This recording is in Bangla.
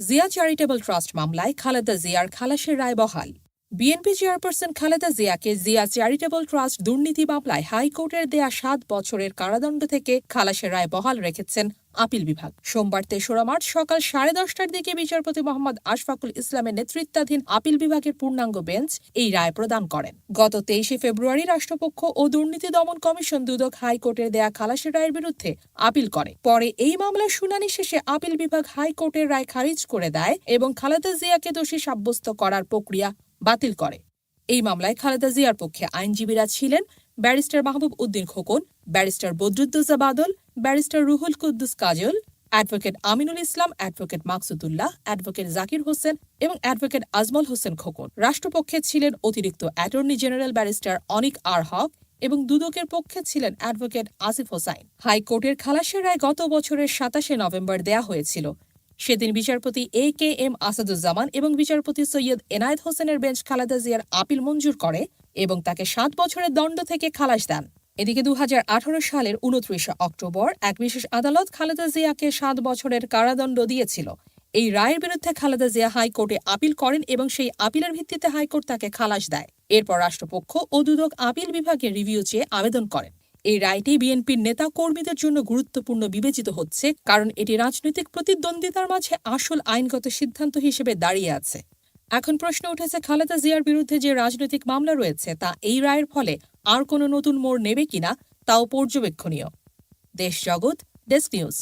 জিয়া চ্যারিটেবল ট্রাস্ট মামলায় খালেদা জিয়ার খালাসের রায় বহাল। বিএনপি চেয়ারপারসন খালেদা জিয়াকে জিয়া চ্যারিটেবল ট্রাস্ট দুর্নীতি মামলায় হাইকোর্টের দেয়া সাত বছরের কারাদণ্ড থেকে খালাসের রায় বহাল রেখেছেন আপিল বিভাগ। সোমবার তেসরা মার্চ সকাল সাড়ে দশটার দিকে বিচারপতি মোহাম্মদ আশফাকুল ইসলামের নেতৃত্বাধীন আপিল বিভাগের পূর্ণাঙ্গ বেঞ্চ এই রায় প্রদান করেন। গত তেইশে ফেব্রুয়ারি রাষ্ট্রপক্ষ ও দুর্নীতি দমন কমিশন দুদক হাইকোর্টের দেয়া খালাসের রায়ের বিরুদ্ধে আপিল করে। পরে এই মামলার শুনানি শেষে আপিল বিভাগ হাইকোর্টের রায় খারিজ করে দেয় এবং খালেদা জিয়াকে দোষী সাব্যস্ত করার প্রক্রিয়া বাতিল করে। এই মামলায় খালেদা জিয়ার পক্ষে আইনজীবীরা ছিলেন barrister Mahbub Uddin Khokon, barrister Badruddoza Badal, barrister Ruhul Quddus Kajal, advocate Aminul Islam, advocate Maksudullah, advocate Zakir Hossain এবং অ্যাডভোকেট আজমল হোসেন খোকন। রাষ্ট্রপক্ষে ছিলেন অতিরিক্ত attorney general barrister Anik R Haque এবং দুদকের পক্ষে ছিলেন অ্যাডভোকেট আসিফ হোসাইন। হাইকোর্টের খালাসের রায় গত বছরের সাতাশে নভেম্বর দেয়া হয়েছিল। সেদিন বিচারপতি এ কে এম আসাদুজ্জামান এবং বিচারপতি সৈয়দ এনায়েত হোসেনের বেঞ্চ খালেদা জিয়ার আপিল মঞ্জুর করে এবং তাকে সাত বছরের দণ্ড থেকে খালাস দেন। এদিকে দু হাজার আঠারো সালের উনত্রিশে অক্টোবর এক বিশেষ আদালত খালেদা জিয়াকে সাত বছরের কারাদণ্ড দিয়েছিল। এই রায়ের বিরুদ্ধে খালেদা জিয়া হাইকোর্টে আপিল করেন এবং সেই আপিলের ভিত্তিতে হাইকোর্ট তাকে খালাস দেয়। এরপর রাষ্ট্রপক্ষ ও দুদক আপিল বিভাগে রিভিউ চেয়ে আবেদন করেন। এই রায়টি বিএনপির নেতা কর্মীদের জন্য গুরুত্বপূর্ণ বিবেচিত হচ্ছে, কারণ এটি রাজনৈতিক প্রতিদ্বন্দ্বিতার মাঝে আসল আইনগত সিদ্ধান্ত হিসেবে দাঁড়িয়ে আছে। এখন প্রশ্ন উঠেছে, খালেদা জিয়ার বিরুদ্ধে যে রাজনৈতিক মামলা রয়েছে, তা এই রায়ের ফলে আর কোনো নতুন মোড় নেবে কিনা, তাও পর্যবেক্ষণীয়। দেশ জগৎ, ডেস্ক নিউজ।